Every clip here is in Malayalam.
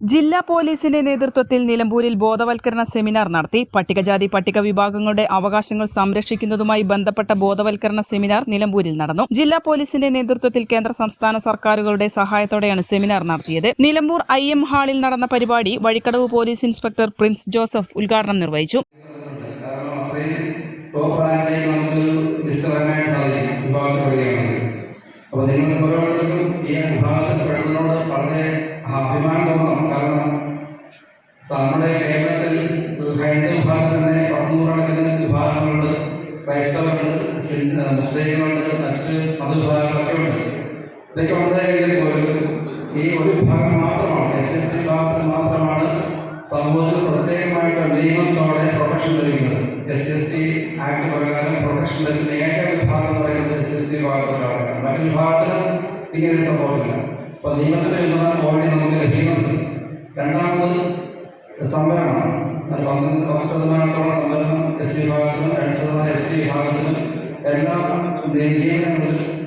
ജില്ലാ പോലീസിന്റെ നേതൃത്വത്തിൽ നിലമ്പൂരിൽ ബോധവൽക്കരണ സെമിനാർ നടത്തി പട്ടികജാതി പട്ടിക വിഭാഗങ്ങളുടെ അവകാശങ്ങൾ സംരക്ഷിക്കുന്നതുമായി ബന്ധപ്പെട്ട ബോധവൽക്കരണ സെമിനാർ നിലമ്പൂരിൽ നടന്നു. ജില്ലാ പോലീസിന്റെ നേതൃത്വത്തിൽ കേന്ദ്ര സംസ്ഥാന സർക്കാരുകളുടെ സഹായത്തോടെയാണ് സെമിനാർ നടത്തിയത്. നിലമ്പൂർ ഐ എം ഹാളിൽ നടന്ന പരിപാടി വഴിക്കടവ് പോലീസ് ഇൻസ്പെക്ടർ പ്രിൻസ് ജോസഫ് ഉദ്ഘാടനം നിർവഹിച്ചു. അപ്പോൾ നിങ്ങൾ ഓരോരുത്തർക്കും ഈ വിഭാഗത്തിൽ പെടുന്നതോട് വളരെ അഭിമാനം കാരണം നമ്മുടെ കേരളത്തിൽ ഹൈന്ദവ വിഭാഗത്തിൽ തന്നെ പതിനൂറാണ് വിഭാഗങ്ങളുണ്ട്. ക്രൈസ്തവരുണ്ട് പിന്നെ മുസ്ലിങ്ങളുണ്ട് മറ്റ് മതവിഭാഗങ്ങളൊക്കെ ഉണ്ട്. ഇതൊക്കെ ഉണ്ടായെങ്കിൽ പോലും ഈ ഒരു വിഭാഗം മാത്രമാണ് എസ് എസ് ടി വിഭാഗത്തിൽ മാത്രമാണ് സമൂഹത്തിൽ പ്രത്യേകമായിട്ട് നിയമത്തോടെ പ്രൊട്ടക്ഷൻ ലഭിക്കുന്നത്. എസ് എസ് ടി ആക്ട് പ്രകാരം പ്രൊട്ടക്ഷൻ ലഭിക്കുന്ന ഏക വിഭാഗം പറയുന്നത് എസ് എസ് ടി വിഭാഗത്തിലാണ്. മറ്റു വിഭാഗത്തിൽ ഇങ്ങനെ സംഭവമില്ല അപ്പോൾ നിയമത്തിന്റെ വിഭാഗം ഓൾറെഡി നമുക്ക് ലഭിക്കുന്നുണ്ട്. രണ്ടാമത് സംവരണമാണ് പന്ത്രണ്ട് പത്ത് ശതമാനത്തോളം സംവരണം എസ് സി വിഭാഗത്തിനും രണ്ട് ശതമാനം എസ് ടി വിഭാഗത്തിനും എല്ലാ അതിനായി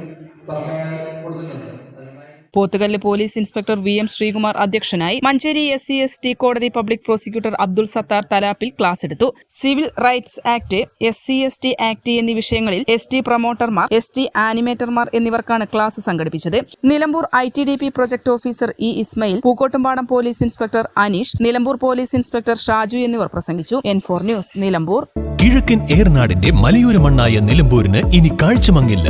Pothukallu police inspector V M Sreekumar അധ്യക്ഷനായി Manjeri S C S T കോടതി public prosecutor Abdul Sathar Thalappil class എടുത്തു. Civil rights act S C S T act എന്നീ വിഷയങ്ങളിൽ എസ് ടി പ്രൊമോട്ടർമാർ എസ് ടി ആനിമേറ്റർമാർ എന്നിവർക്കാണ് ക്ലാസ് സംഘടിപ്പിച്ചത്. Nilambur I T D P project officer E Ismail Pookkottumpadam police inspector Aneesh Nilambur police inspector Shaju എന്നിവർ പ്രസംഗിച്ചു. N four news Nilambur. കിഴക്കൻ ഏർനാടിന്റെ മലയോര മണ്ണായ നിലമ്പൂരിന് ഇനി കാഴ്ചമങ്ങില്ല.